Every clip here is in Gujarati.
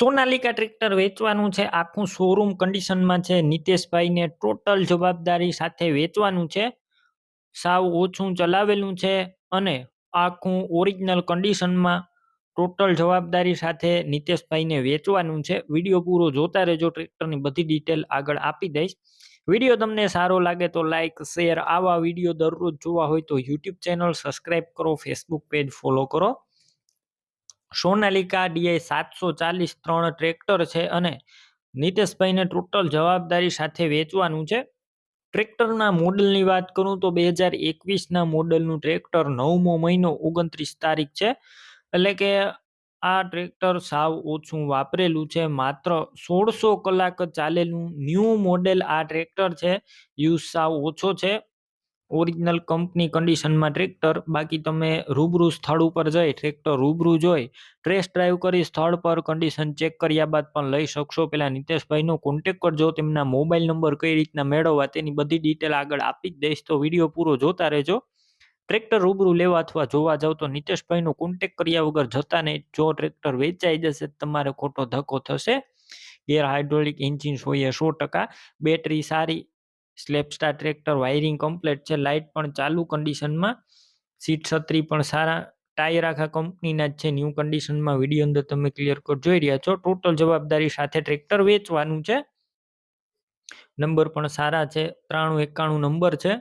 સોનાલિકા ટ્રેક્ટર વેચવાનું છે, આખું શોરૂમ કન્ડિશનમાં છે, નીતેશભાઈને ટોટલ જવાબદારી સાથે વેચવાનું છે, સાવ ઓછું ચલાવેલું છે અને આખું ઓરિજિનલ કન્ડિશનમાં ટોટલ જવાબદારી સાથે નીતેશભાઈને વેચવાનું છે. વીડિયો પૂરો જોતા રહેજો, ટ્રેક્ટરની બધી ડિટેલ આગળ આપી દઈશ. વીડિયો તમને સારો લાગે તો લાઇક શેર આવા વીડિયો દરરોજ જોવા હોય તો યુટ્યુબ ચેનલ સબસ્ક્રાઈબ કરો ફેસબુક પેજ ફોલો કરો. સોનાલિકા ડીઆઈ સાતસો ચાલીસ ત્રણ ટ્રેક્ટર છે અને નીતેશભાઈને ટોટલ જવાબદારી સાથે વેચવાનું છે. ટ્રેક્ટરના મોડલની વાત કરું તો બે હજાર એકવીસના મોડલનું ટ્રેક્ટર નવમો મહિનો ઓગણત્રીસ તારીખ છે. એટલે કે આ ટ્રેક્ટર સાવ ઓછું વાપરેલું છે. માત્ર સોળસો કલાક ચાલેલું ન્યૂ મોડેલ આ ટ્રેક્ટર છે. યુઝ સાવ ઓછો છે. ઓરિજિનલ કંપની કન્ડિશનમાં ટ્રેક્ટર, બાકી તમે રૂબરૂ સ્થળ ઉપર જઈ ટ્રેક્ટર રૂબરૂ જોઈ ટ્રેસ ડ્રાઈવ કરી સ્થળ પર કન્ડિશન ચેક કર્યા બાદ પણ લઈ શકશો. પેલા નીતેશભાઈનો કોન્ટેક કરજો તેમના મોબાઈલ નંબર કઈ રીતના મેળવવા તેની બધી ડિટેલ આગળ આપી જ દઈશ. તો વીડિયો પૂરો જોતા રહેજો. ટ્રેક્ટર રૂબરૂ લેવા અથવા જોવા જાવ તો નીતેશભાઈનો કોન્ટેક કર્યા વગર જતા નહીં. જો ટ્રેક્ટર વેચાઈ જશે તમારે ખોટો ધક્કો થશે. એર હાઇડ્રોલિક એન્જિન હોય સો ટકા. બેટરી સારી સ્લેપસ્ટાર ટ્રેક્ટર, વાયરિંગ કમ્પ્લીટ છે, લાઇટ પણ ચાલુ કન્ડિશનમાં. સીટ છત્રી પણ સારા, ટાયર આખા કંપનીના જ છે, ન્યૂ કન્ડિશનમાં વીડિયો અંદર તમે ક્લિયર કટ જોઈ રહ્યા છો. ટોટલ જવાબદારી સાથે ટ્રેક્ટર વેચવાનું છે. નંબર પણ સારા છે, ત્રાણું એકાણું નંબર છે.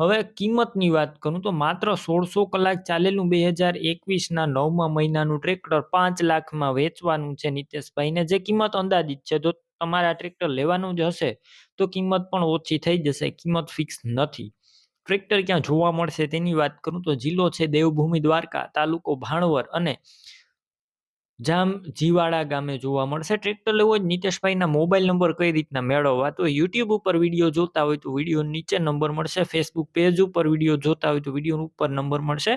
હવે કિંમતની વાત કરું તો માત્ર સોળસો કલાક ચાલેલું બે હજાર એકવીસના નવમા મહિનાનું ટ્રેક્ટર પાંચ લાખમાં વેચવાનું છે. નીતેશભાઈને જે કિંમત અંદાજિત છે તો તમારે આ ટ્રેક્ટર લેવાનું જ હશે, તો કિંમત પણ ઓછી થઈ જશે, કિંમત ફિક્સ નથી. ટ્રેક્ટર ક્યાં જોવા મળશે તેની વાત કરું તો જિલ્લો છે દેવભૂમિ દ્વારકા, તાલુકો ભાણવર અને જામ જીવાડા ગામે જોવા મળશે. ટ્રેક્ટર લેવો હોય નીતેશભાઈના મોબાઈલ નંબર કઈ રીતના મેળવવા? તો યુટ્યુબ ઉપર વીડિયો જોતા હોય તો વીડિયો નીચે નંબર મળશે, ફેસબુક પેજ ઉપર વીડિયો જોતા હોય તો વીડિયો ઉપર નંબર મળશે.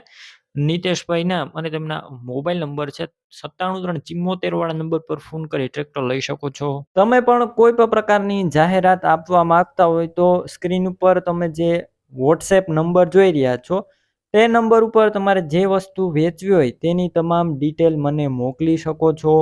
નીતેશભાઈના અને તેમના મોબાઈલ નંબર છે સત્તાણું ત્રણ ચિમ્મોતેર વાળા નંબર પર ફોન કરી ટ્રેક્ટર લઈ શકો છો. તમે પણ કોઈ પણ પ્રકારની જાહેરાત આપવા માંગતા હોય તો સ્ક્રીન ઉપર તમે જે વોટ્સએપ નંબર જોઈ રહ્યા છો, તે નંબર ઉપર તમારે જે વસ્તુ વેચવી હોય તેની તમામ ડિટેલ મને મોકલી શકો છો.